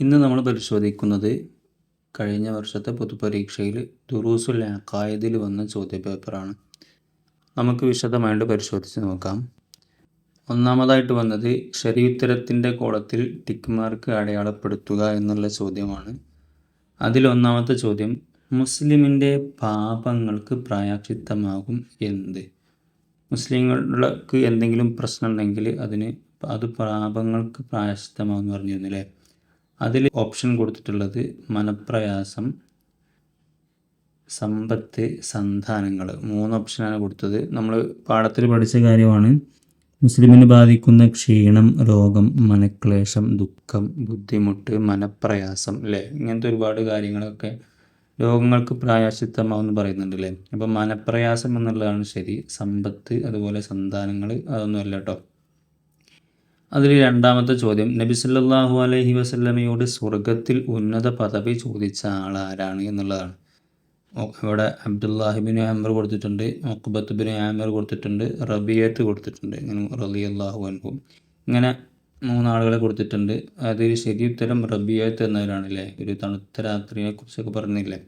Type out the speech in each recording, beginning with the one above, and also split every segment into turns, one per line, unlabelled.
ഇന്ന് നമ്മൾ പരിശോധിക്കുന്നത് കഴിഞ്ഞ വർഷത്തെ പൊതുപരീക്ഷയിൽ ദുറൂസുൽ അക്കായതിൽ വന്ന ചോദ്യപേപ്പറാണ്. നമുക്ക് വിശദമായിട്ട് പരിശോധിച്ച് നോക്കാം. ഒന്നാമതായിട്ട് വന്നത് ശരിയുത്തരത്തിന്റെ കോളത്തിൽ ടിക്ക് മാർക്ക് അടയാളപ്പെടുത്തുക എന്നുള്ള ചോദ്യമാണ്. അതിൽ ഒന്നാമത്തെ ചോദ്യം മുസ്ലിമിന്റെ പാപങ്ങൾക്ക് പ്രായാക്ഷിത്തമാകും എന്ത്? മുസ്ലിങ്ങൾക്ക് എന്തെങ്കിലും പ്രശ്നം ഉണ്ടെങ്കിൽ അതിന് അത് പാപങ്ങൾക്ക് പ്രായശ്ചിത്തമാകുമെന്ന് പറഞ്ഞിരുന്നു അല്ലേ? അതിൽ ഓപ്ഷൻ കൊടുത്തിട്ടുള്ളത് മനപ്രയാസം സമ്പത്ത് സന്താനങ്ങൾ. മൂന്ന് ഓപ്ഷനാണ് കൊടുത്തത്. നമ്മൾ പാഠത്തിൽ പഠിച്ച കാര്യമാണ്. മുസ്ലിമിന് ബാധിക്കുന്ന ക്ഷീണം രോഗം മനക്ലേശം ദുഃഖം ബുദ്ധിമുട്ട് മനപ്രയാസം അല്ലേ ഇങ്ങനത്തെ ഒരുപാട് കാര്യങ്ങളൊക്കെ രോഗങ്ങൾക്ക് പ്രായശിത്തമാവെന്ന് പറയുന്നുണ്ട് അല്ലേ അപ്പം മനപ്രയാസം എന്നുള്ളതാണ് ശരി. സമ്പത്ത് അതുപോലെ സന്താനങ്ങൾ അതൊന്നുമല്ല കേട്ടോ അതിൽ രണ്ടാമത്തെ ചോദ്യം. നബി സല്ലാഹു അലൈഹി വസല്ലമയോട് സ്വർഗത്തിൽ ഉന്നത പദവി ചോദിച്ച ആൾ ആരാണ് എന്നുള്ളതാണ്. ഇവിടെ അബ്ദുല്ലാഹിബിൻ ആമർ കൊടുത്തിട്ടുണ്ട് മുഖബത്ത് ആമർ കൊടുത്തിട്ടുണ്ട് റബിയത്ത് കൊടുത്തിട്ടുണ്ട് ഇങ്ങനെ റബി അള്ളാഹു അൻഹു. ഇങ്ങനെ മൂന്നാളുകളെ കൊടുത്തിട്ടുണ്ട്. അതിൽ ശരി ഉത്തരം റബിയത്ത് എന്നവരാണ് അല്ലേ ഒരു തണുത്ത രാത്രിയെ കുറിച്ചൊക്കെ പറഞ്ഞില്ലേ?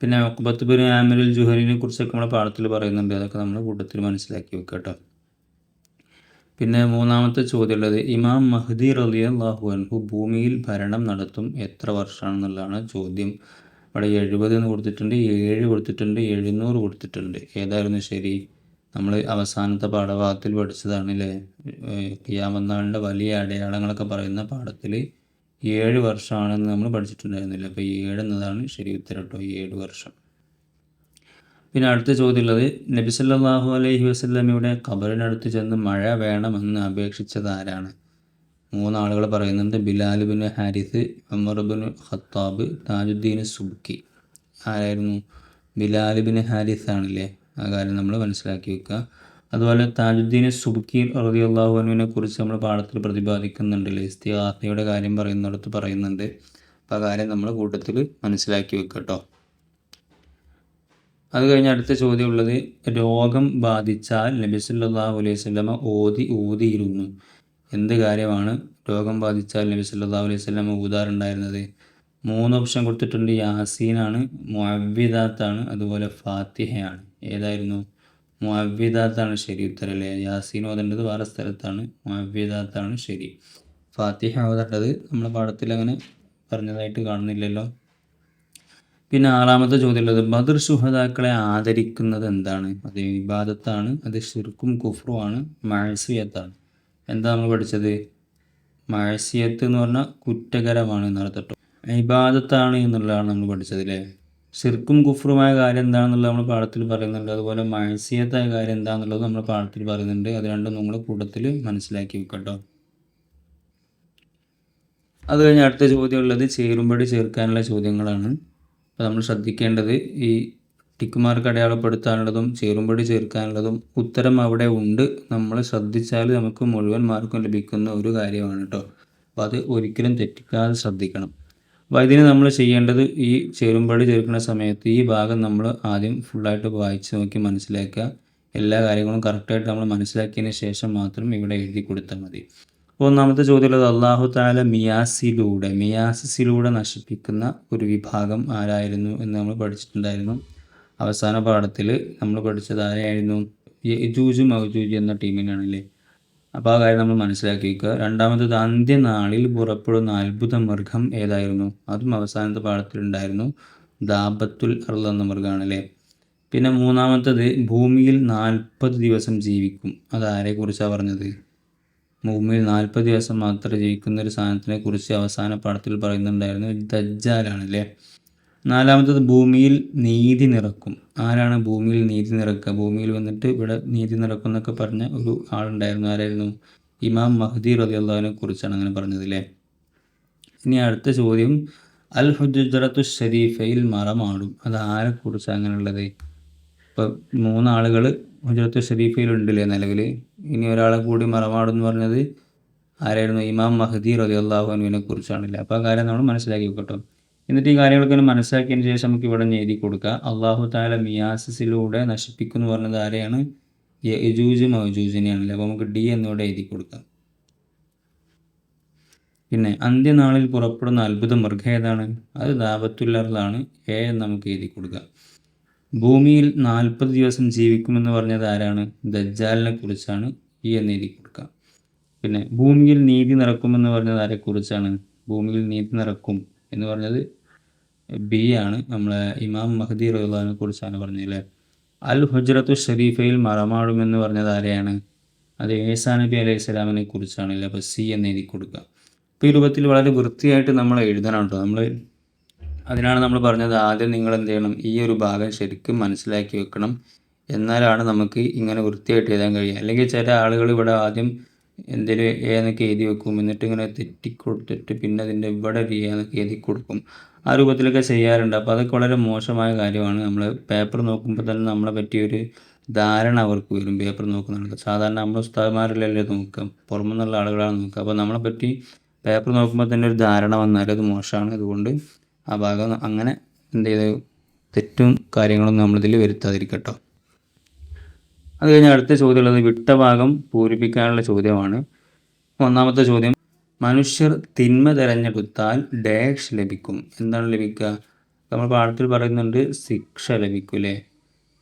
പിന്നെ മുഖബത്ത് ബിൻ ആമറിൽ ജുഹലിനെ കുറിച്ചൊക്കെ നമ്മുടെ പാഠത്തിൽ പറയുന്നുണ്ട്. അതൊക്കെ നമ്മൾ കൂട്ടത്തിൽ മനസ്സിലാക്കി വെക്കാം കേട്ടോ. പിന്നെ മൂന്നാമത്തെ ചോദ്യമുള്ളത് ഇമാം മഹ്ദി റലി അള്ളാഹു അൻഹു ഭൂമിയിൽ ഭരണം നടത്തും എത്ര വർഷമാണെന്നുള്ളതാണ് ചോദ്യം. ഇവിടെ എഴുപത് എന്ന് കൊടുത്തിട്ടുണ്ട് ഏഴ് കൊടുത്തിട്ടുണ്ട് എഴുന്നൂറ് കൊടുത്തിട്ടുണ്ട്. ഏതായിരുന്നു ശരി? നമ്മൾ അവസാനത്തെ പാഠഭാഗത്തിൽ പഠിച്ചതാണ് അല്ലേ കിയാമന്നാളിന്റെ വലിയ അടയാളങ്ങളൊക്കെ പറയുന്ന പാഠത്തിൽ ഏഴ് വർഷമാണെന്ന് നമ്മൾ പഠിച്ചിട്ടുണ്ടായിരുന്നില്ല. അപ്പോൾ ഏഴ് എന്നതാണ് ശരി ഉത്തരം കേട്ടോ ഏഴ് വർഷം. പിന്നെ അടുത്ത ചോദ്യമുള്ളത് നബി സല്ലല്ലാഹു അലൈഹി വസല്ലമയുടെ ഖബറിനടുത്ത് ചെന്ന് മഴ വേണമെന്ന് അപേക്ഷിച്ചത് ആരാണ്? മൂന്നാളുകൾ പറയുന്നുണ്ട് Bilal bin Haris Umar bin Khattab Tajuddin Subki ആരായിരുന്നു? ബിലാൽ ബിൻ ഹാരിസ് ആണല്ലേ? ആ കാര്യം നമ്മൾ മനസ്സിലാക്കി വെക്കുക. അതുപോലെ താജുദ്ദീൻ സുബ്ക്കി റളിയല്ലാഹു അള്ളാഹുവിനെ കുറിച്ച് നമ്മൾ പാഠത്തിൽ പ്രതിപാദിക്കുന്നുണ്ടല്ലേ? ഇസ്തിഹാസയുടെ കാര്യം പറയുന്നിടത്ത് പറയുന്നുണ്ട്. അപ്പോൾ ആ കാര്യം നമ്മൾ കൂട്ടത്തിൽ മനസ്സിലാക്കി വെക്കട്ടോ കേട്ടോ. അത് കഴിഞ്ഞ അടുത്ത ചോദ്യം ഉള്ളത് രോഗം ബാധിച്ചാൽ നബി സല്ലല്ലാഹു അലൈഹി വസല്ലമ ഓതി ഊതിയിരുന്നു. എന്ത് കാര്യമാണ് രോഗം ബാധിച്ചാൽ നബി സല്ലല്ലാഹു അലൈഹി വസല്ലമ ഊതാറുണ്ടായിരുന്നത്? മൂന്ന് ഓപ്ഷൻ കൊടുത്തിട്ടുണ്ട്. യാസീനാണ് മുഅവ്വിദാത്താണ് അതുപോലെ ഫാത്തിഹയാണ്. ഏതായിരുന്നു? മുഅവ്വിദാത്താണ് ശരി ഉത്തരം അല്ലേ യാസീൻ ഓതേണ്ടത് വേറെ സ്ഥലത്താണ്. മുഅവ്വിദാത്താണ് ശരി. ഫാത്തിഹ ഓതേണ്ടത് നമ്മുടെ പാഠത്തിൽ അങ്ങനെ പറഞ്ഞതായിട്ട് കാണുന്നില്ലല്ലോ. പിന്നെ ആറാമത്തെ ചോദ്യമുള്ളത് ബദർ സുഹതാക്കളെ ആദരിക്കുന്നത് എന്താണ്? അത് വിവാദത്താണ് അത് ഷിർക്കും കുഫ്രുമാണ് മഴസിയത്താണ് എന്താ നമ്മൾ പഠിച്ചത്? മഴസിയത്ത് എന്ന് പറഞ്ഞാൽ കുറ്റകരമാണ് എന്നർത്ഥട്ടോ ഇബാദത്താണ് എന്നുള്ളതാണ് നമ്മൾ പഠിച്ചത് അല്ലേ? ഷിർക്കും കുഫ്രുമായ കാര്യം എന്താണെന്നുള്ളത് നമ്മൾ പാഠത്തിൽ പറയുന്നുണ്ട്. അതുപോലെ മഴസിയത്തായ കാര്യം എന്താണെന്നുള്ളത് നമ്മൾ പാഠത്തിൽ പറയുന്നുണ്ട്. അത് രണ്ടും നമ്മൾ കൂട്ടത്തിൽ മനസ്സിലാക്കി വെക്കട്ടോ അത് കഴിഞ്ഞ് അടുത്ത ചോദ്യമുള്ളത് ചേരുമ്പടി ചേർക്കാനുള്ള ചോദ്യങ്ങളാണ്. അപ്പോൾ നമ്മൾ ശ്രദ്ധിക്കേണ്ടത് ഈ ടിക്ക് മാർക്ക് അടയാളപ്പെടുത്താനുള്ളതും ചേറുംപടി ചേർക്കാനുള്ളതും ഉത്തരം അവിടെ ഉണ്ട്. നമ്മൾ ശ്രദ്ധിച്ചാൽ നമുക്ക് മുഴുവൻ മാർക്കും ലഭിക്കുന്ന ഒരു കാര്യമാണ് കേട്ടോ അപ്പോൾ അത് ഒരിക്കലും തെറ്റിക്കാതെ ശ്രദ്ധിക്കണം. അപ്പോൾ ഇതിന് നമ്മൾ ചെയ്യേണ്ടത് ഈ ചേറുംപടി ചേർക്കുന്ന സമയത്ത് ഈ ഭാഗം നമ്മൾ ആദ്യം ഫുള്ളായിട്ട് വായിച്ച് നോക്കി മനസ്സിലാക്കുക. എല്ലാ കാര്യങ്ങളും കറക്റ്റായിട്ട് നമ്മൾ മനസ്സിലാക്കിയതിന് ശേഷം മാത്രം ഇവിടെ എഴുതി കൊടുത്താൽ മതി. ഒന്നാമത്തെ ചോദ്യമുള്ളത് അള്ളാഹു താല മിയാസിലൂടെ മിയാസിസിലൂടെ നശിപ്പിക്കുന്ന ഒരു വിഭാഗം ആരായിരുന്നു എന്ന് നമ്മൾ പഠിച്ചിട്ടുണ്ടായിരുന്നു. അവസാന പാഠത്തിൽ നമ്മൾ പഠിച്ചത് ആരായിരുന്നു? യജൂജും മൗജൂജ് എന്ന ടീമിനാണല്ലേ? അപ്പോൾ ആ കാര്യം നമ്മൾ മനസ്സിലാക്കി വയ്ക്കുക രണ്ടാമത്തത് അന്ത്യനാളിൽ പുറപ്പെടുന്ന അത്ഭുത മൃഗം ഏതായിരുന്നു? അതും അവസാനത്തെ പാഠത്തിലുണ്ടായിരുന്നു ദാബത്തുൽ അർൾ എന്ന മൃഗമാണല്ലേ പിന്നെ മൂന്നാമത്തത് ഭൂമിയിൽ നാൽപ്പത് ദിവസം ജീവിക്കും. അതാരെക്കുറിച്ചാണ് പറഞ്ഞത്? ഭൂമിയിൽ നാൽപ്പത് ദിവസം മാത്രം ജീവിക്കുന്ന ഒരു സാധനത്തിനെ കുറിച്ച് അവസാന പടത്തിൽ പറയുന്നുണ്ടായിരുന്നു ദജ്ജാലാണ് അല്ലേ നാലാമത്തത് ഭൂമിയിൽ നീതി നിറക്കും. ആരാണ് ഭൂമിയിൽ നീതി നിറക്കുക? ഭൂമിയിൽ വന്നിട്ട് ഇവിടെ നീതി നിറക്കും എന്നൊക്കെ പറഞ്ഞ ഒരു ആളുണ്ടായിരുന്നു. ആരായിരുന്നു? ഇമാം മഹദി റതിയുള്ളതിനെ കുറിച്ചാണ് അങ്ങനെ പറഞ്ഞത് അല്ലേ ഇനി അടുത്ത ചോദ്യം. അൽ ഹുജറത്തു ഷരീഫയിൽ മറമാടും. അത് ആരെക്കുറിച്ചാണ് അങ്ങനെയുള്ളത്? ഇപ്പം മൂന്നാളുകൾ ഹുജറത്ത് ഷരീഫയിലുണ്ടല്ലേ നിലവിൽ ഇനി ഒരാളെ കൂടി മറവാടെന്ന് പറഞ്ഞത് ആരായിരുന്നു? ഇമാം മഹദി റതി അള്ളാഹുവിനെ കുറിച്ചാണല്ലേ. അപ്പോൾ ആ കാര്യം നമ്മൾ മനസ്സിലാക്കി വെക്കട്ടോ. എന്നിട്ട് ഈ കാര്യങ്ങളൊക്കെ മനസ്സിലാക്കിയതിന് ശേഷം നമുക്ക് ഇവിടെ എഴുതി കൊടുക്കുക അള്ളാഹു താല മിയാസിസിലൂടെ നശിപ്പിക്കുന്നു പറഞ്ഞത് ആരെയാണ്? യജൂജ് മൗജൂജിനെയാണല്ലേ അപ്പോൾ നമുക്ക് ഡി എന്നിവിടെ എഴുതി കൊടുക്കാം. പിന്നെ അന്ത്യനാളിൽ പുറപ്പെടുന്ന അത്ഭുത മൃഗം ഏതാണ്? അത് ദാബത്തുല്ലറിലാണ് എ എന്ന് നമുക്ക് എഴുതി കൊടുക്കുക ഭൂമിയിൽ നാൽപ്പത് ദിവസം ജീവിക്കുമെന്ന് പറഞ്ഞത് ആരാണ്? ദജ്ജാലിനെ കുറിച്ചാണ് ഈ എന്ന് എഴുതി കൊടുക്കുക. പിന്നെ ഭൂമിയിൽ നീതി നടക്കുമെന്ന് പറഞ്ഞത് ആരെക്കുറിച്ചാണ് ഭൂമിയിൽ നീതി നടക്കും എന്ന് പറഞ്ഞത് ബി ആണ്. നമ്മളെ ഇമാം മഹദി റഹ്ലാനെ കുറിച്ചാണ് പറഞ്ഞത് അൽ ഹുജ്രത്തു ഷരീഫയിൽ മറമാടുമെന്ന് പറഞ്ഞത് ആരെയാണ്? അത് ഏസാ നബി അലൈഹി സ്വലാമിനെ കുറിച്ചാണ് അല്ലേ? അപ്പോൾ സി എന്ന് എഴുതി കൊടുക്കുക. അപ്പോൾ ഈ രൂപത്തിൽ വളരെ വൃത്തിയായിട്ട് നമ്മൾ എഴുതണം കേട്ടോ. നമ്മൾ അതിനാണ് നമ്മൾ പറഞ്ഞത് ആദ്യം നിങ്ങൾ എന്ത് ചെയ്യണം? ഈ ഒരു ഭാഗം ശരിക്കും മനസ്സിലാക്കി വെക്കണം. എന്നാലാണ് നമുക്ക് ഇങ്ങനെ വൃത്തിയായിട്ട് എഴുതാൻ കഴിയുക. അല്ലെങ്കിൽ ചില ആളുകൾ ഇവിടെ ആദ്യം എന്തെങ്കിലും എ എന്നൊക്കെ എഴുതി വെക്കും. എന്നിട്ട് ഇങ്ങനെ തെറ്റിക്കൊടുത്തിട്ട് പിന്നെ അതിന്റെ ഇവിടെ ഒരു എന്നൊക്കെ എഴുതി കൊടുക്കും. ആ രൂപത്തിലൊക്കെ ചെയ്യാറുണ്ട്. അപ്പോൾ അതൊക്കെ വളരെ മോശമായ കാര്യമാണ്. നമ്മൾ പേപ്പർ നോക്കുമ്പോൾ തന്നെ നമ്മളെ പറ്റിയൊരു ധാരണ അവർക്ക് വരും പേപ്പർ നോക്കുന്നുണ്ട് സാധാരണ നമ്മൾ ഉസ്താദ്മാരിലല്ലേ നോക്കുക. പുറമെ നിന്നുള്ള ആളുകളാണ് നോക്കുക. അപ്പോൾ നമ്മളെ പറ്റി പേപ്പർ നോക്കുമ്പോൾ തന്നെ ഒരു ധാരണ വന്നാൽ അത് മോശമാണ്. അതുകൊണ്ട് ആ ഭാഗം അങ്ങനെ എന്ത് ചെയ്ത് തെറ്റും കാര്യങ്ങളൊന്നും നമ്മളിതിൽ വരുത്താതിരിക്കട്ടോ. അത് കഴിഞ്ഞ് അടുത്ത ചോദ്യമുള്ളത് വിട്ട ഭാഗം പൂരിപ്പിക്കാനുള്ള ചോദ്യമാണ്. ഒന്നാമത്തെ ചോദ്യം മനുഷ്യർ തിന്മ തിരഞ്ഞെടുത്താൽ ഡാഷ് ലഭിക്കും. എന്താണ് ലഭിക്കുക നമ്മൾ പാഠത്തിൽ പറയുന്നുണ്ട് ശിക്ഷ ലഭിക്കും അല്ലേ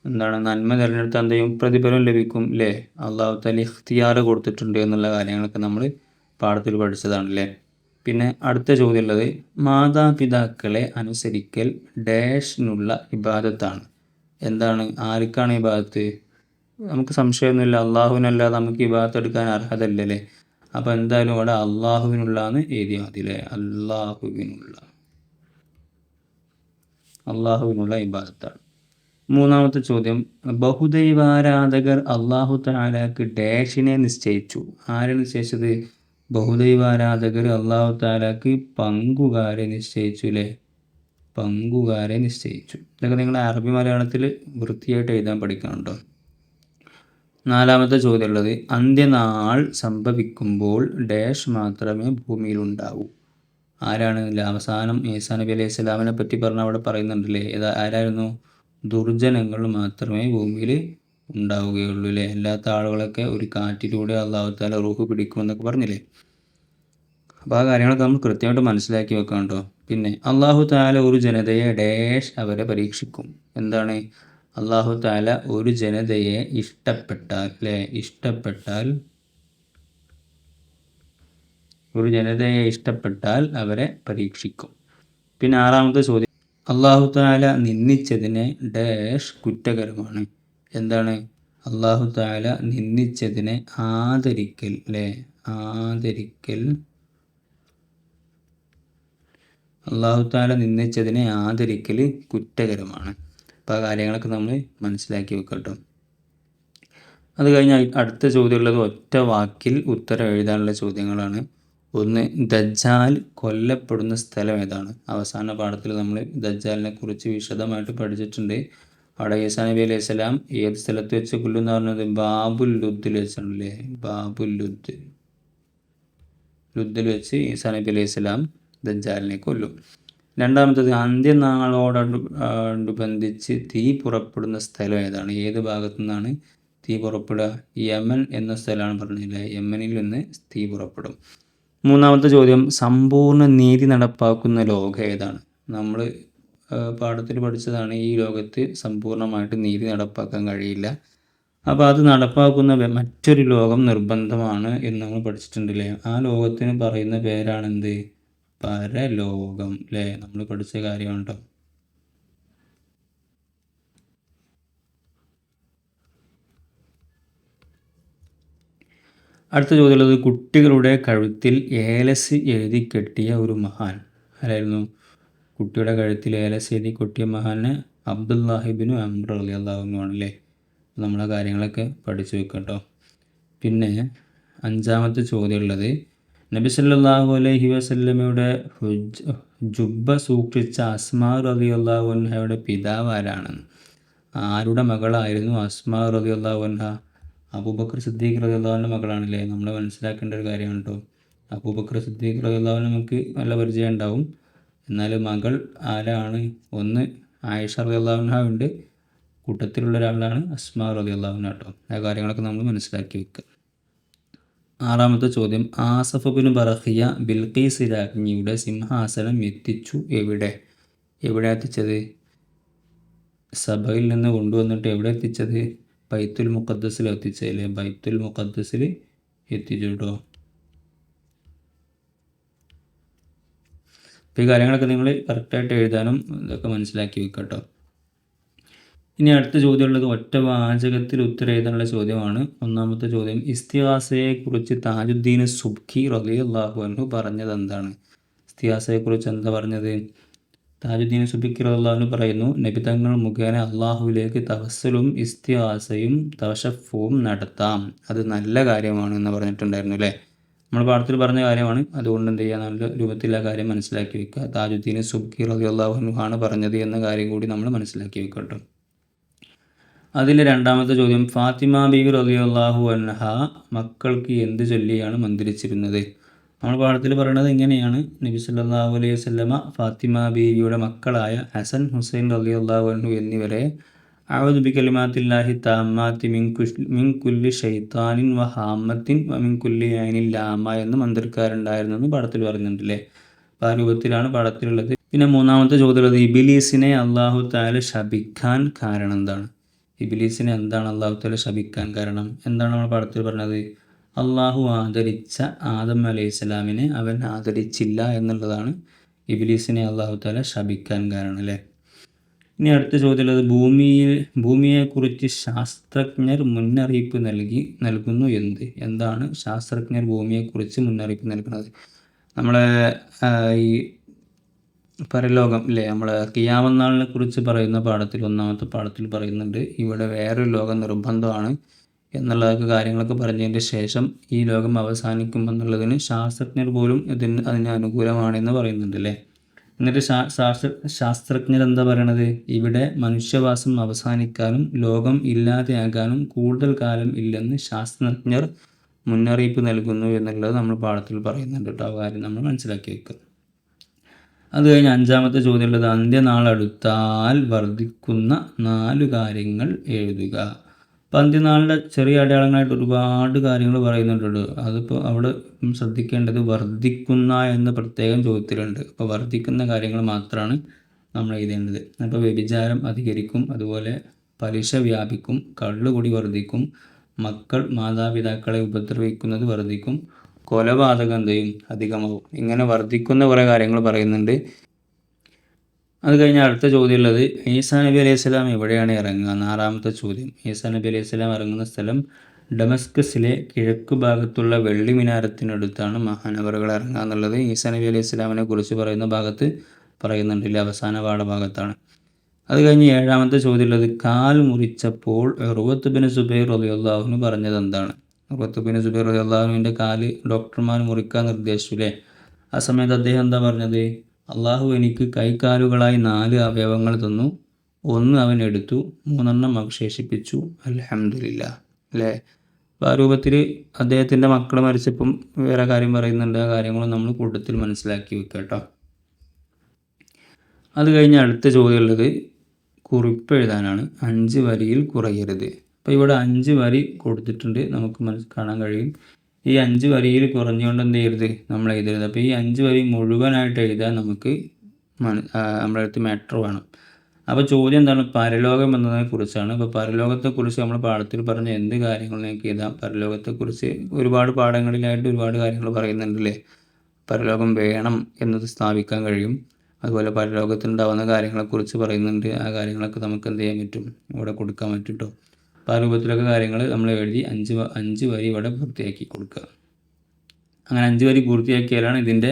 എന്താണ്? നന്മ തിരഞ്ഞെടുത്താൽ എന്ത് പ്രതിഫലം ലഭിക്കും അല്ലേ അള്ളാഹു തലി ഇഖ്തിയാർ കൊടുത്തിട്ടുണ്ട് എന്നുള്ള കാര്യങ്ങളൊക്കെ നമ്മൾ പാഠത്തിൽ പഠിച്ചതാണ് അല്ലേ പിന്നെ അടുത്ത ചോദ്യമുള്ളത് മാതാപിതാക്കളെ അനുസരിക്കൽ ഡാഷിനുള്ള ഇബാദത്താണ്. എന്താണ്? ആർക്കാണ് ഇബാദത്ത്? നമുക്ക് സംശയമൊന്നുമില്ല. അള്ളാഹുവിനല്ലാതെ നമുക്ക് ഇബാദത്ത് എടുക്കാൻ അർഹതല്ലല്ലേ? അപ്പോൾ എന്തായാലും ഇവിടെ അള്ളാഹുവിനുള്ളാന്ന് എഴുതിയാൽ മതി അല്ലേ? അള്ളാഹുവിനുള്ള. അള്ളാഹുവിനുള്ള ഇബാദത്താണ്. മൂന്നാമത്തെ ചോദ്യം ബഹുദൈവാരാധകർ അള്ളാഹു താലാക്ക് ഡാഷിനെ നിശ്ചയിച്ചു. ആരെ നിശ്ചയിച്ചത്? ബഹുദൈവാരാധകർ അള്ളാഹു താലാക്ക് പങ്കുകാരെ നിശ്ചയിച്ചു അല്ലേ പങ്കുകാരെ നിശ്ചയിച്ചു. ഇതൊക്കെ നിങ്ങൾ അറബി മലയാളത്തിൽ വൃത്തിയായിട്ട് എഴുതാൻ പഠിക്കണം നാലാമത്തെ ചോദ്യമുള്ളത് അന്ത്യനാൾ സംഭവിക്കുമ്പോൾ ഡാഷ് മാത്രമേ ഭൂമിയിൽ ഉണ്ടാവൂ ആരാണ് അവസാനം ഏസാ നബി അലൈഹി സ്വലാമിനെ പറ്റി പറഞ്ഞ അവിടെ പറയുന്നുണ്ടല്ലേ? ഏതാ ആരായിരുന്നു? ദുർജനങ്ങൾ മാത്രമേ ഭൂമിയിൽ ഉണ്ടാവുകയുള്ളൂ അല്ലേ അല്ലാത്ത ആളുകളൊക്കെ ഒരു കാറ്റിലൂടെ അള്ളാഹു താല റൂഹ് പിടിക്കുമെന്നൊക്കെ പറഞ്ഞില്ലേ? അപ്പോൾ ആ കാര്യങ്ങളൊക്കെ നമ്മൾ കൃത്യമായിട്ട് മനസ്സിലാക്കി വെക്കാം പിന്നെ അള്ളാഹു താല ഒരു ജനതയെ ഡേഷ് അവരെ പരീക്ഷിക്കും. എന്താണ്? അള്ളാഹു താല ഒരു ജനതയെ ഇഷ്ടപ്പെട്ടാൽ അല്ലേ? ഇഷ്ടപ്പെട്ടാൽ ഒരു ജനതയെ ഇഷ്ടപ്പെട്ടാൽ അവരെ പരീക്ഷിക്കും. പിന്നെ ആറാമത്തെ ചോദ്യം. അള്ളാഹു താല നിന്ദിച്ചതിനെ ഡാഷ് കുറ്റകരമാണ്. എന്താണ്? അള്ളാഹു താല നിന്ദിച്ചതിനെ ആദരിക്കൽ അല്ലേ? ആദരിക്കൽ. അള്ളാഹു താല നിന്ദിച്ചതിനെ ആദരിക്കൽ കുറ്റകരമാണ്. അപ്പോൾ ആ കാര്യങ്ങളൊക്കെ നമ്മൾ മനസ്സിലാക്കി വെക്കട്ടോ. അത് കഴിഞ്ഞ് അടുത്ത ചോദ്യമുള്ളത് ഒറ്റ വാക്കിൽ ഉത്തരം എഴുതാനുള്ള ചോദ്യങ്ങളാണ്. ഒന്ന് ദജ്ജാൽ കൊല്ലപ്പെടുന്ന സ്ഥലം ഏതാണ്? അവസാന പാഠത്തിൽ നമ്മൾ ദജ്ജാലിനെ കുറിച്ച് വിശദമായിട്ട് പഠിച്ചിട്ടുണ്ട്. അവിടെ ഈസാ നബി അലൈഹി സ്വലാം ഏത് സ്ഥലത്ത് വെച്ച് കൊല്ലുന്ന പറഞ്ഞത് ബാബുൽ ലുദ്ദിൽ വെച്ചാണല്ലേ ബാബുൽ ലുദ്. ലുദ്ദിൽ വെച്ച് ഈസാ നബി അലൈഹി സ്വലാം ദജ്ജാലിനെ കൊല്ലും. രണ്ടാമത്തത് അന്ത്യനാളോടനുബന്ധിച്ച് തീ പുറപ്പെടുന്ന സ്ഥലം ഏതാണ്? ഏത് ഭാഗത്തു നിന്നാണ് തീ പുറപ്പെടുക? യമൻ എന്ന സ്ഥലമാണ് പറഞ്ഞില്ല യമനിൽ നിന്ന് തീ പുറപ്പെടും. മൂന്നാമത്തെ ചോദ്യം സമ്പൂർണ നീതി നടപ്പാക്കുന്ന ലോകം ഏതാണ്? നമ്മൾ പാഠത്തിൽ പഠിച്ചതാണ് ഈ ലോകത്ത് സമ്പൂർണമായിട്ട് നീതി നടപ്പാക്കാൻ കഴിയില്ല. അപ്പോൾ അത് നടപ്പാക്കുന്ന മറ്റൊരു ലോകം നിർബന്ധമാണ് എന്ന് നമ്മൾ പഠിച്ചിട്ടുണ്ടല്ലേ? ആ ലോകത്തിന് പറയുന്ന പേരാണെന്ത്? പരലോകം അല്ലേ നമ്മൾ പഠിച്ച കാര്യമാണ് അടുത്ത ചോദ്യമുള്ളത് കുട്ടികളുടെ കഴുത്തിൽ ഏലസ് എഴുതി കെട്ടിയ ഒരു മഹാൻ ആരായിരുന്നു? കുട്ടിയുടെ കഴുത്തിൽ ഏലശ്ശേരി കുട്ടിയ മഹാന് അബ്ദുല്ലാഹിബിനു അമ്ര അലി നമ്മളെ കാര്യങ്ങളൊക്കെ പഠിച്ചു വെക്കട്ടോ. പിന്നെ അഞ്ചാമത്തെ ചോദ്യം ഉള്ളത് നബി സല്ലാഹു അലൈഹി വസല്ലമയുടെ ജുബ്ബ സൂക്ഷിച്ച അസ്മാർ അലി അള്ളാഹുൻഹയുടെ പിതാവ് ആരാണ് ആരുടെ മകളായിരുന്നു അസ്മാർ അലി അള്ളാഹുൻഹ അബൂബക്കർ സിദ്ദീഖ് റഹ്ലാവിന്റെ മകളാണല്ലേ? നമ്മൾ മനസ്സിലാക്കേണ്ട ഒരു കാര്യമാണ് കേട്ടോ. അബൂബക്കർ സിദ്ദീഖ് റഹ്ലാവിന് നമുക്ക് നല്ല പരിചയം ഉണ്ടാവും. എന്നാൽ മകൾ ആരാണ്? ഒന്ന് ആയിഷ റഹ്ലാവിന ഉണ്ട്. കൂട്ടത്തിലുള്ള ഒരാളാണ് അസ്മാ റഹ്ലാവിന കേട്ടോ ആ കാര്യങ്ങളൊക്കെ നമ്മൾ മനസ്സിലാക്കി വെക്കുക ആറാമത്തെ ചോദ്യം. ആസഫ് ബിൻ ബറഹിയ ബിൽഖീസ് രാജ്ഞിയുടെ സിംഹാസനം എത്തിച്ചു എവിടെ? എവിടെ എത്തിച്ചത്? സഭയിൽ നിന്ന് കൊണ്ടുവന്നിട്ട് എവിടെ എത്തിച്ചത്? ബൈത്തുൽ മുഖദ്സിൽ എത്തിച്ചല്ലേ ബൈത്തുൽ മുഖദ്സിൽ എത്തിച്ചു കേട്ടോ അപ്പോൾ ഈ കാര്യങ്ങളൊക്കെ നിങ്ങൾ കറക്റ്റായിട്ട് എഴുതാനും ഇതൊക്കെ മനസ്സിലാക്കി വെക്കുക കേട്ടോ ഇനി അടുത്ത ചോദ്യമുള്ളത് ഒറ്റ വാചകത്തിൽ ഉത്തരം എഴുതാനുള്ള ചോദ്യമാണ്. ഒന്നാമത്തെ ചോദ്യം ഇസ്തിഹാസയെക്കുറിച്ച് താജുദ്ദീൻ സുബ്ഖി റലി അള്ളാഹു അനു പറഞ്ഞത് എന്താണ്? ഇസ്തിഹാസയെക്കുറിച്ച് എന്താ പറഞ്ഞത്? താജുദ്ദീൻ സുബിഖി റലിയല്ലാഹു പറയുന്നു നബിതങ്ങൾ മുഖേന അള്ളാഹുവിലേക്ക് തവസ്സലും ഇസ്തിഹാസയും തവശഫവും നടത്താം. അത് നല്ല കാര്യമാണ് എന്ന് പറഞ്ഞിട്ടുണ്ടായിരുന്നു അല്ലേ? നമ്മൾ പാഠത്തിൽ പറഞ്ഞ കാര്യമാണ്. അതുകൊണ്ട് എന്ത് ചെയ്യുക നല്ല രൂപത്തിൽ ആ കാര്യം മനസ്സിലാക്കി വെക്കുക. താജുദ്ദീൻ അൻഹു ആണ് പറഞ്ഞത് എന്ന കാര്യം കൂടി നമ്മൾ മനസ്സിലാക്കി വെക്കട്ടെ അതിലെ രണ്ടാമത്തെ ചോദ്യം ഫാത്തിമ ബീവി റലിയല്ലാഹു അൻഹ മക്കൾക്ക് എന്ത് ചൊല്ലിയാണ് മന്ത്രിച്ചിരുന്നത്? നമ്മൾ പാഠത്തിൽ പറയുന്നത് ഇങ്ങനെയാണ്. നബി സല്ലാഹു അലൈഹി വസല്ലമ ഫാത്തിമ ബീവിയുടെ മക്കളായ ഹസൻ ഹുസൈൻ റലിയല്ലാഹു അൻഹു എന്നിവരെ അഊദു ബി കലിമാത്തില്ലാഹി താമ്മാത്തി മിൻ കുല്ലി ഷൈത്താനിൻ വഹാമത്തിൻ വമിൻ കുല്ലി ഐനിൻ ലാമ എന്ന് മന്ത്രിക്കാരുണ്ടായിരുന്നെന്ന് എന്ന് പാഠത്തിൽ പറയുന്നുണ്ടല്ലേ അപ്പോൾ ആ രൂപത്തിലാണ് പടത്തിലുള്ളത് പിന്നെ മൂന്നാമത്തെ ചോദ്യമുള്ളത് ഇബിലീസിനെ അള്ളാഹു താല ശപിക്കാൻ കാരണം എന്താണ്? ഇബിലീസിനെ എന്താണ് അള്ളാഹു താല ശപിക്കാൻ കാരണം? എന്താണ് നമ്മൾ പാഠത്തിൽ പറഞ്ഞത്? അള്ളാഹു ആദരിച്ച ആദം അലൈഹി സ്വലാമിനെ അവൻ ആദരിച്ചില്ല എന്നുള്ളതാണ് ഇബിലീസിനെ അള്ളാഹു താല ശപിക്കാൻ കാരണം അല്ലേ? ഇനി അടുത്ത ചോദ്യമുള്ളത് ഭൂമിയിൽ ഭൂമിയെക്കുറിച്ച് ശാസ്ത്രജ്ഞർ മുന്നറിയിപ്പ് നൽകി നൽകുന്നു എന്ത്? എന്താണ് ശാസ്ത്രജ്ഞർ ഭൂമിയെക്കുറിച്ച് മുന്നറിയിപ്പ് നൽകുന്നത്? നമ്മളെ ഈ പരലോകം അല്ലേ നമ്മൾ കിയാമന്നാളിനെ കുറിച്ച് പറയുന്ന പാഠത്തിൽ ഒന്നാമത്തെ പാഠത്തിൽ പറയുന്നുണ്ട് ഇവിടെ വേറൊരു ലോകം നിർബന്ധമാണ് എന്നുള്ളതൊക്കെ കാര്യങ്ങളൊക്കെ പറഞ്ഞതിന്റെ ശേഷം ഈ ലോകം അവസാനിക്കുമെന്നുള്ളതിന് ശാസ്ത്രജ്ഞർ പോലും ഇതിന് അതിന് അനുകൂലമാണെന്ന് പറയുന്നുണ്ട് അല്ലേ? എന്നിട്ട് ശാസ്ത്ര ശാസ്ത്രജ്ഞർ എന്താ പറയണത്? ഇവിടെ മനുഷ്യവാസം അവസാനിക്കാനും ലോകം ഇല്ലാതെയാകാനും കൂടുതൽ കാലം ഇല്ലെന്ന് ശാസ്ത്രജ്ഞർ മുന്നറിയിപ്പ് നൽകുന്നു എന്നുള്ളത് നമ്മൾ പാഠത്തിൽ പറയുന്നുണ്ട് കേട്ടോ. കാര്യം നമ്മൾ മനസ്സിലാക്കി വെക്കുക. അത് കഴിഞ്ഞ് അഞ്ചാമത്തെ ചോദ്യമുള്ളത് അന്ത്യനാളടുത്താൽ വർദ്ധിക്കുന്ന നാലു കാര്യങ്ങൾ എഴുതുക. അപ്പം അന്ത്യനാളിന്റെ ചെറിയ അടയാളങ്ങളായിട്ട് ഒരുപാട് കാര്യങ്ങൾ പറയുന്നുണ്ട്. അതിപ്പോൾ അവിടെ ശ്രദ്ധിക്കേണ്ടത് വർദ്ധിക്കുന്ന എന്ന പ്രത്യേകം ചോദ്യത്തിലുണ്ട്. അപ്പോൾ വർദ്ധിക്കുന്ന കാര്യങ്ങൾ മാത്രമാണ് നമ്മൾ എഴുതേണ്ടത്. അപ്പോൾ വ്യഭിചാരം അധികരിക്കും അതുപോലെ പലിശ വ്യാപിക്കും കള്ളുകൂടി വർദ്ധിക്കും മക്കൾ മാതാപിതാക്കളെ ഉപദ്രവിക്കുന്നത് വർദ്ധിക്കും കൊലപാതകം എന്ത് ഇങ്ങനെ വർദ്ധിക്കുന്ന കുറേ കാര്യങ്ങൾ പറയുന്നുണ്ട്. അത് കഴിഞ്ഞ അടുത്ത ചോദ്യം ഉള്ളത് ഈസാ നബി അലൈഹി സ്വലാം എവിടെയാണ് ഇറങ്ങുക? നാലാമത്തെ ചോദ്യം. ഈസാ നബി അലൈഹി സ്വലാം ഇറങ്ങുന്ന സ്ഥലം ഡമസ്കസിലെ കിഴക്ക് ഭാഗത്തുള്ള വെള്ളി മിനാരത്തിനടുത്താണ് മഹാനവറുകൾ ഇറങ്ങുക എന്നുള്ളത്. ഈസാ നബി അലൈഹി സ്വലാമിനെ കുറിച്ച് പറയുന്ന ഭാഗത്ത് പറയുന്നുണ്ടില്ല അവസാന പാഠഭാഗത്താണ് അത് കഴിഞ്ഞ് ഏഴാമത്തെ ചോദ്യമുള്ളത് കാൽ മുറിച്ചപ്പോൾ റുവത്ത് ബിൻ സുബൈർ അലിയുള്ളാഹുന് പറഞ്ഞത് എന്താണ്? റുവത്ത് ബിൻ സുബൈർ അലിയുള്ളാഹുവിന്റെ കാൽ ഡോക്ടർമാർ മുറിക്കാൻ നിർദ്ദേശിച്ചു അല്ലേ? ആ സമയത്ത് അദ്ദേഹം എന്താ പറഞ്ഞത്? അള്ളാഹു എനിക്ക് കൈകാലുകളായി നാല് അവയവങ്ങൾ തന്നു. ഒന്ന് അവൻ എടുത്തു മൂന്നെണ്ണം അവശേഷിപ്പിച്ചു. അലഹമില്ല അല്ലേ? ആ രൂപത്തിൽ അദ്ദേഹത്തിന്റെ മക്കൾ മരിച്ചപ്പം വേറെ കാര്യം പറയുന്നുണ്ട്. ആ കാര്യങ്ങളും നമ്മൾ കൂട്ടത്തിൽ മനസ്സിലാക്കി വെക്കുക അത് കഴിഞ്ഞ് അടുത്ത ചോദ്യമുള്ളത് കുറിപ്പ് എഴുതാനാണ്. അഞ്ച് വരിയിൽ കുറയരുത്. അപ്പോൾ ഇവിടെ അഞ്ച് വരി കൊടുത്തിട്ടുണ്ട്. നമുക്ക് മനസ്സ് കാണാൻ കഴിയും. ഈ അഞ്ച് വരിയിൽ കുറഞ്ഞുകൊണ്ട് എന്ത് ചെയ്യരുത്? നമ്മൾ എഴുതരുത്. അപ്പോൾ ഈ അഞ്ച് വരി മുഴുവനായിട്ട് എഴുതാൻ നമുക്ക് നമ്മുടെ അടുത്ത് മാറ്റർ വേണം. അപ്പോൾ ചോദ്യം എന്താണ്? പരലോകം എന്നതിനെക്കുറിച്ചാണ്. അപ്പോൾ പരലോകത്തെക്കുറിച്ച് നമ്മൾ പാഠത്തിൽ പറഞ്ഞ എന്ത് കാര്യങ്ങൾ നിങ്ങൾക്ക് എഴുതാം? പരലോകത്തെക്കുറിച്ച് ഒരുപാട് പാഠങ്ങളിലായിട്ട് ഒരുപാട് കാര്യങ്ങൾ പറയുന്നുണ്ടല്ലേ? പരലോകം വേണം എന്നത് സ്ഥാപിക്കാൻ കഴിയും. അതുപോലെ പരലോകത്തുണ്ടാവുന്ന കാര്യങ്ങളെക്കുറിച്ച് പറയുന്നുണ്ട്. ആ കാര്യങ്ങളൊക്കെ നമുക്ക് എന്ത് ചെയ്യാൻ പറ്റും? ഇവിടെ കൊടുക്കാൻ പറ്റും കേട്ടോ അപ്പോൾ ആ രൂപത്തിലൊക്കെ കാര്യങ്ങൾ നമ്മൾ എഴുതി അഞ്ച് അഞ്ച് വരി ഇവിടെ പൂർത്തിയാക്കി കൊടുക്കുക. അങ്ങനെ അഞ്ച് വരി പൂർത്തിയാക്കിയാലാണ് ഇതിന്റെ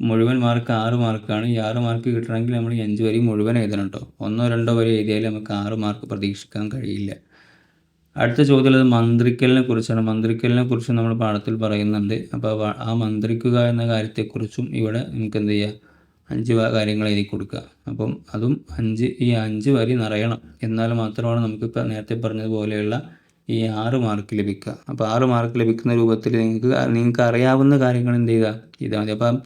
മുഴുവൻ മാർക്ക് ആറ് മാർക്കാണ്. ഈ ആറ് മാർക്ക് കിട്ടണമെങ്കിൽ നമ്മൾ ഈ അഞ്ച് വരി മുഴുവൻ എഴുതണം കേട്ടോ ഒന്നോ രണ്ടോ വരി എഴുതിയാൽ നമുക്ക് ആറ് മാർക്ക് പ്രതീക്ഷിക്കാൻ കഴിയില്ല. അടുത്ത ചോദ്യം മന്ത്രിക്കലിനെ കുറിച്ചാണ്. മന്ത്രിക്കലിനെ കുറിച്ചും നമ്മൾ പാഠത്തിൽ പറയുന്നുണ്ട്. അപ്പോൾ ആ മന്ത്രിക്കുക എന്ന കാര്യത്തെക്കുറിച്ചും ഇവിടെ നമുക്ക് എന്ത് ചെയ്യുക അഞ്ച് കാര്യങ്ങൾ എഴുതി കൊടുക്കുക. അപ്പം അതും അഞ്ച് ഈ അഞ്ച് വരി നിറയണം. എന്നാൽ മാത്രമാണ് നമുക്ക് നമുക്കിപ്പോൾ നേരത്തെ പറഞ്ഞതുപോലെയുള്ള ഈ ആറ് മാർക്ക് ലഭിക്കുക. അപ്പോൾ ആറ് മാർക്ക് ലഭിക്കുന്ന രൂപത്തിൽ നിങ്ങൾക്ക് നിങ്ങൾക്ക് അറിയാവുന്ന കാര്യങ്ങൾ എന്ത് ചെയ്യുക? ചെയ്താൽ മതി. അപ്പം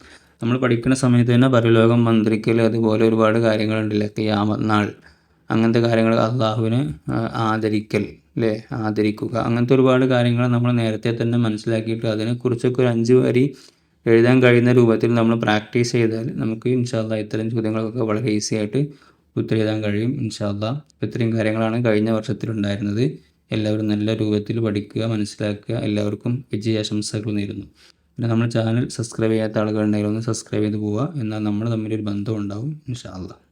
നമ്മൾ പഠിക്കുന്ന സമയത്ത് തന്നെ പരലോകം മന്ത്രിക്കൽ അതുപോലെ ഒരുപാട് കാര്യങ്ങളുണ്ടല്ലേ? ക്യാമനാൾ. അങ്ങനത്തെ കാര്യങ്ങൾ അള്ളാഹുവിനെ ആദരിക്കൽ അല്ലേ ആദരിക്കുക. അങ്ങനത്തെ ഒരുപാട് കാര്യങ്ങൾ നമ്മൾ നേരത്തെ തന്നെ മനസ്സിലാക്കിയിട്ട് അതിനെക്കുറിച്ചൊക്കെ ഒരു അഞ്ച് വരി എഴുതാൻ കഴിയുന്ന രൂപത്തിൽ നമ്മൾ പ്രാക്ടീസ് ചെയ്താൽ നമുക്ക് ഇൻഷാല്ല ഇത്തരം ചോദ്യങ്ങൾക്കൊക്കെ വളരെ ഈസി ആയിട്ട് ഉത്തരം എഴുതാൻ കഴിയും. ഇൻഷാല്ല ഇത്രയും കാര്യങ്ങളാണ് കഴിഞ്ഞ വർഷത്തിലുണ്ടായിരുന്നത് എല്ലാവരും നല്ല രൂപത്തിൽ പഠിക്കുക മനസ്സിലാക്കുക. എല്ലാവർക്കും വിജയാശംസകൾ നേരുന്നു. പിന്നെ നമ്മുടെ ചാനൽ സബ്സ്ക്രൈബ് ചെയ്യാത്ത ആളുകളുണ്ടെങ്കിൽ ഒന്ന് സബ്സ്ക്രൈബ് ചെയ്ത് പോവുക. എന്നാൽ നമ്മൾ തമ്മിലൊരു ബന്ധം ഉണ്ടാവും. ഇൻഷാല്ല